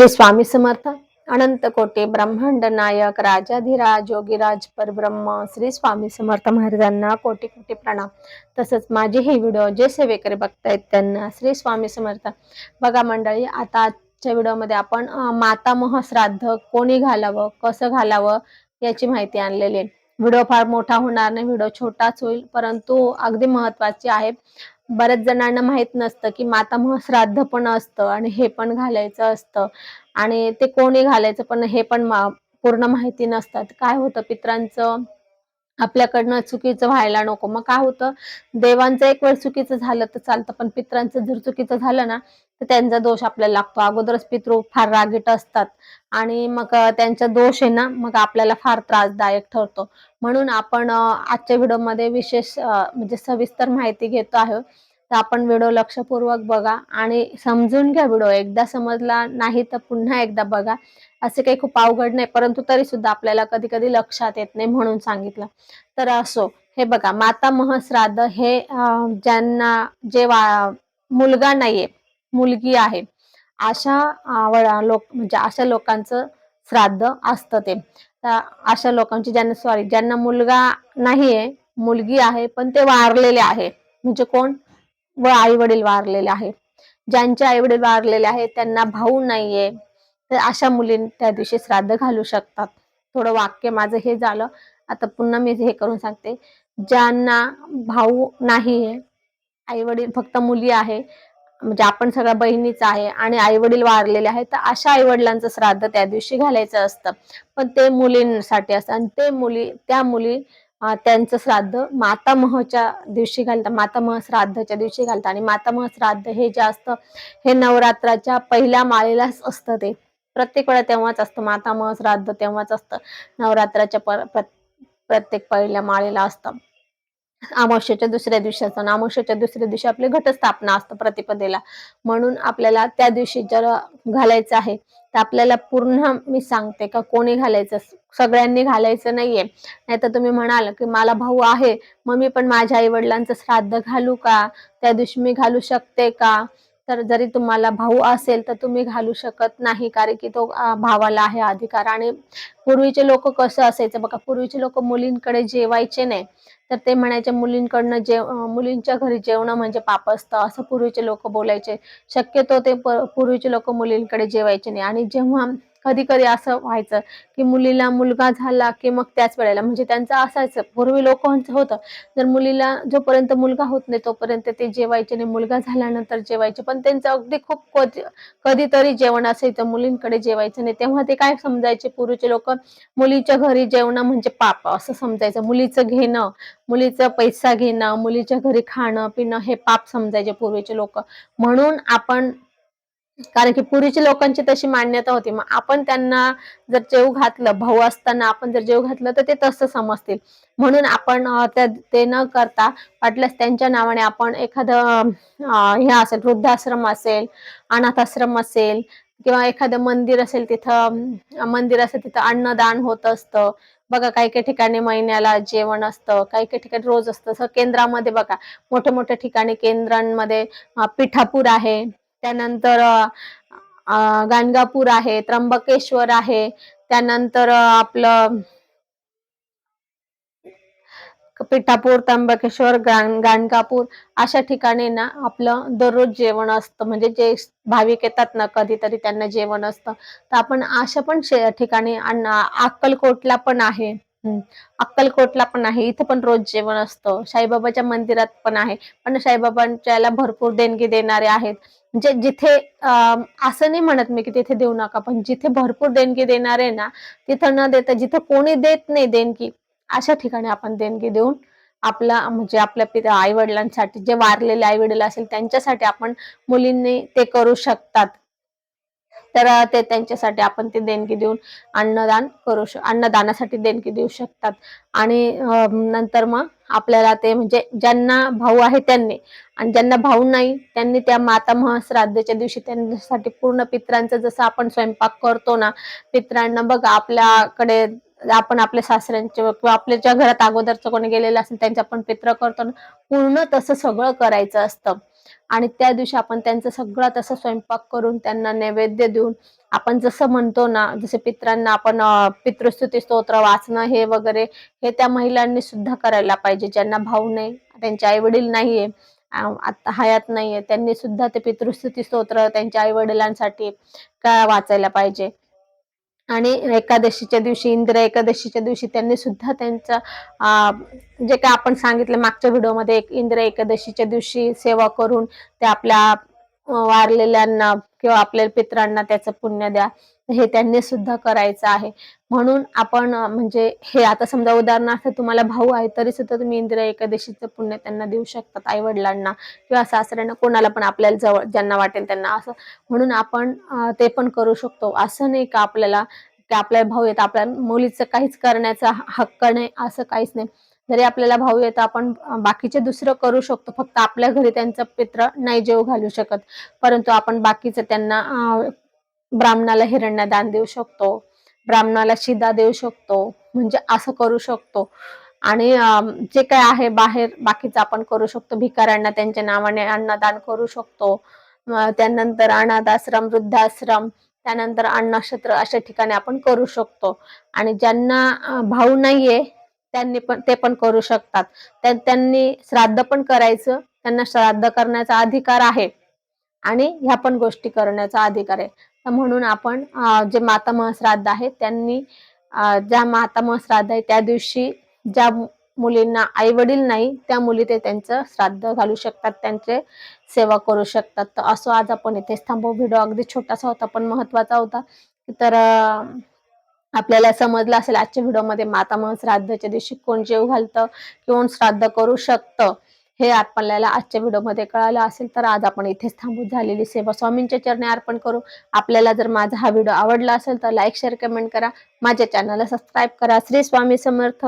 श्री स्वामी समर्थ अनंत कोटी ब्रह्मांड नायक राजाधिराज योगीराज परब्रह्म श्री स्वामी समर्थ महाराजांना कोटी कोटी प्रणाम. तसंच माझे हे व्हिडिओ जे सेवेकरी बघतायत त्यांना श्री स्वामी समर्थ. बघा मंडळी आता आजच्या व्हिडिओमध्ये आपण अं, मातामह श्राद्ध कोणी घालावं कसं घालावं याची माहिती आणलेली आहे. व्हिडिओ फार मोठा होणार नाही व्हिडिओ छोटाच होईल परंतु अगदी महत्त्वाचे आहे. बऱ्याच जणांना माहीत नसतं की माता म्हणून श्राद्ध पण असतं आणि हे पण घालायचं असतं. आणि ते कोणी घालायचं पण हे पण पूर्ण माहिती नसतात. काय होतं पित्रांचं? आपल्याकडनं चुकीचं व्हायला नको. मग काय होतं? देवांचं एक वेळ चुकीचं झालं तर चालतं पण पित्रांचं जर चुकीचं झालं ना तर त्यांचा दोष आपल्याला लागतो. अगोदरच पितृ फार रागीट असतात. आणि मग त्यांचा दोष आहे ना मग आपल्याला फार त्रासदायक ठरतो. म्हणून आपण आजच्या व्हिडिओमध्ये विशेष म्हणजे सविस्तर माहिती घेतो आहोत. तर आपण व्हिडिओ लक्षपूर्वक बघा आणि समजून घ्या व्हिडिओ एकदा समजला नाही तर पुन्हा एकदा बघा. असे काही खूप अवघड नाही परंतु तरी सुद्धा आपल्याला कधी कधी लक्षात येत नाही म्हणून सांगितलं. तर असो हे बघा माता श्राद्ध हे ज्यांना जे वा मुलगा नाहीये मुलगी आहे अशा लोक म्हणजे अशा लोकांचं श्राद्ध असतं ते. अशा लोकांची ज्यांना सॉरी ज्यांना मुलगा नाहीये मुलगी आहे पण ते वारलेले आहे म्हणजे कोण? व आई वडील वारलेले आहेत. ज्यांचे आई वडील वारलेले आहेत त्यांना भाऊ नाहीये. तर अशा मुली त्या दिवशी श्राद्ध घालू शकतात. थोडं वाक्य माझं हे झालं. आता पुन्हा मी हे करून सांगते. ज्यांना भाऊ नाहीये आई वडील फक्त मुली आहे म्हणजे आपण सगळ्या बहिणीच आहे आणि आई वडील वारलेले आहेत तर अशा आई वडिलांचं श्राद्ध त्या दिवशी घालायचं असतं. पण ते मुलींसाठी असतं आणि ते मुली त्या मुली त्यांचं श्राद्ध मातामहच्या दिवशी घालतात मातामह श्राद्धच्या दिवशी घालतात आणि मातामह श्राद्ध हे जे असतं हे नवरात्राच्या पहिल्या माळेलाच असतं ते. प्रत्येक वेळा तेव्हाच असतं मातामह श्राद्ध तेव्हाच असतं. नवरात्राच्या पर- प्रत्येक पहिल्या माळेला असतं. अमावस्येच्या दुसऱ्या दिवशी असतं अमावस्येच्या दुसऱ्या दिवशी आपली घटस्थापना असतं प्रतिपदेला. म्हणून आपल्याला त्या दिवशी जर घालायचं आहे तर आपल्याला पूर्ण मी सांगते का कोणी घालायचं? सगळ्यांनी घालायचं नाहीये. नाहीतर तुम्ही म्हणाल की मला भाऊ आहे मग मी पण माझ्या आई वडिलांचं श्राद्ध घालू का? त्या दिवशी मी घालू शकते का? तर जरी तुम्हाला भाऊ असेल तर तुम्ही घालू शकत नाही कारण की तो भावाला आहे अधिकार. आणि पूर्वीचे लोक कसं असायचं बघा पूर्वीचे लोक मुलींकडे जेवायचे नाही. तर ते म्हणायचे मुलींकडनं जेव मुलींच्या घरी जेवणं म्हणजे पाप असतं असं पूर्वीचे लोक बोलायचे. शक्यतो ते प- पूर्वीचे लोक मुलींकडे जेवायचे नाही. आणि जेव्हा कधी कधी असं व्हायचं की मुलीला मुलगा झाला की मग त्याच वेळेला. म्हणजे त्यांचं असायचं. पूर्वी लोकांचं होतं. जर मुलीला जोपर्यंत मुलगा होत नाही तोपर्यंत ते जेवायचे नाही मुलगा झाल्यानंतर जेवायचे. पण त्यांचं अगदी खूप कधी- कधीतरी जेवण असायचं. मुलींकडे जेवायचं नाही. तेव्हा ते काय समजायचे? पूर्वीचे लोक मुलीच्या घरी जेवण म्हणजे पाप असं समजायचं. मुलीचं घेणं मुलीचं पैसा घेणं मुलीच्या घरी खाणं पिणं हे पाप समजायचे पूर्वीचे लोक. म्हणून आपण कारण की पूर्वीची लोकांची तशी मान्यता होती. मग आपण त्यांना जर जेव घातलं भाऊ असताना आपण जर जेव घातलं तर ते तसं समजतील. म्हणून आपण त्या ते न करता वाटल्यास त्यांच्या नावाने आपण एखादं हे असेल वृद्धाश्रम असेल अनाथाश्रम असेल किंवा एखादं मंदिर असेल तिथं मंदिर असेल तिथं अन्नदान होत असतं. बघा काही काही ठिकाणी महिन्याला जेवण असतं काही काही ठिकाणी रोज असतं. केंद्रामध्ये बघा मोठ्या मोठ्या ठिकाणी केंद्रांमध्ये पिठापूर आहे. त्यानंतर गाणगापूर आहे त्र्यंबकेश्वर आहे त्यानंतर आपलं पिठापूर त्र्यंबकेश्वर गाणगापूर अशा ठिकाणी ना आपलं दररोज जेवण असतं. म्हणजे जे भाविक येतात ना कधीतरी त्यांना जेवण असतं. तर आपण अशा पण ठिकाणी अन्न अक्कलकोटला पण आहे. अक्कलकोटला पण आहे. इथं पण रोज जेवण असतं. साईबाबाच्या मंदिरात पण आहे. पण साईबाबांच्याला भरपूर देणगी देणारे आहेत. म्हणजे जिथे असं नाही म्हणत मी की तिथे देऊ नका पण जिथे भरपूर देणगी देणारे ना तिथं न देता जिथं कोणी देत नाही देणगी अशा ठिकाणी आपण देणगी देऊन आपला म्हणजे आपल्या आई वडिलांसाठी जे वारलेले आई वडील असेल त्यांच्यासाठी आपण मुलींनी ते करू शकतात. तर ते त्यांच्यासाठी आपण ते देणगी देऊन अन्नदान करू शक अन्नदानासाठी देणगी देऊ शकतात. आणि नंतर मग आपल्याला ते म्हणजे ज्यांना भाऊ आहे त्यांनी आणि ज्यांना भाऊ नाही त्यांनी त्या माता श्राद्धच्या दिवशी त्यांच्यासाठी पूर्ण पित्रांचं जसं आपण स्वयंपाक करतो ना पित्रांना बघा आपल्याकडे आपण आपल्या सासऱ्यांचे किंवा आपल्या ज्या घरात अगोदरचं कोणी गेलेलं असेल त्यांचे आपण पित्र करतो ना पूर्ण तसं सगळं करायचं असतं. आणि त्या दिवशी आपण त्यांचं सगळं तसं स्वयंपाक करून त्यांना नैवेद्य देऊन आपण जसं म्हणतो ना जसे पित्रांना आपण पितृस्तुती स्तोत्र वाचणं हे वगैरे हे त्या महिलांनी सुद्धा करायला पाहिजे. ज्यांना भाऊ नाही त्यांचे आई वडील नाहीये आता हयात नाहीये त्यांनी सुद्धा ते पितृस्तुती स्तोत्र त्यांच्या आई वडिलांसाठी का वाचायला पाहिजे? आणि एकादशीच्या दिवशी इंद्र एकादशीच्या दिवशी त्यांनी सुद्धा त्यांचा जे काय आपण सांगितलं मागच्या व्हिडिओमध्ये एक इंद्र एकादशीच्या दिवशी सेवा करून ते आपल्या वारलेल्यांना किंवा आपल्या पित्रांना त्याचं पुण्य द्या हे त्यांनी सुद्धा करायचं आहे. म्हणून आपण म्हणजे हे आता समजा उदाहरणार्थ तुम्हाला भाऊ आहे तरी सुद्धा तुम्ही इंदिरा एकादशीचं पुण्य त्यांना देऊ शकतात आई वडिलांना किंवा सासऱ्यांना कोणाला पण आपल्याला जवळ ज्यांना वाटेल त्यांना असं. म्हणून आपण ते पण करू शकतो. असं नाही का आपल्याला की आपल्या भाऊ येत आपल्या मुलीचं काहीच करण्याचा हक्क नाही असं काहीच नाही. जरी आपल्याला भाऊ येतं आपण बाकीचे दुसरं करू शकतो. फक्त आपल्या घरी त्यांचं पित्र नाही जेव घालू शकत. परंतु आपण बाकीचं त्यांना ब्राह्मणाला हिरण्यदान देऊ शकतो. ब्राह्मणाला शिदा देऊ शकतो. म्हणजे असं करू शकतो. आणि जे काय आहे बाहेर बाकीचं आपण करू शकतो. भिकाऱ्यांना त्यांच्या नावाने अन्नदान करू शकतो. त्यानंतर अनाथाश्रम वृद्धाश्रम त्यानंतर अन्नक्षेत्र अशा ठिकाणी आपण करू शकतो. आणि ज्यांना भाऊ नाहीये त्यांनी पण ते पण करू शकतात. त्यांनी श्राद्ध पण करायचं. त्यांना श्राद्ध करण्याचा अधिकार आहे. आणि ह्या पण गोष्टी करण्याचा अधिकार आहे. तर म्हणून आपण जे मातामह श्राद्ध आहे त्यांनी ज्या मातामह श्राद्ध आहे त्या दिवशी ज्या मुलींना आई वडील नाही त्या मुली ते त्यांचं श्राद्ध घालू शकतात त्यांचे सेवा करू शकतात. तर असं आज आपण इथेच थांबू. व्हिडिओ अगदी छोटासा होता पण महत्त्वाचा होता. तर आपल्याला समजलं असेल आजच्या व्हिडिओमध्ये माता म्हणून श्राद्धाच्या दिवशी कोण जेव घालतं किंवा श्राद्ध करू शकतं हे आपल्याला आजच्या व्हिडिओमध्ये कळालं असेल तर आज आपण इथेच थांबू झालेली सेवा स्वामींच्या चरणी अर्पण करू. आपल्याला जर माझा हा व्हिडिओ आवडला असेल तर लाईक शेअर कमेंट करा. माझ्या चॅनलला सबस्क्राईब करा. श्री स्वामी समर्थ.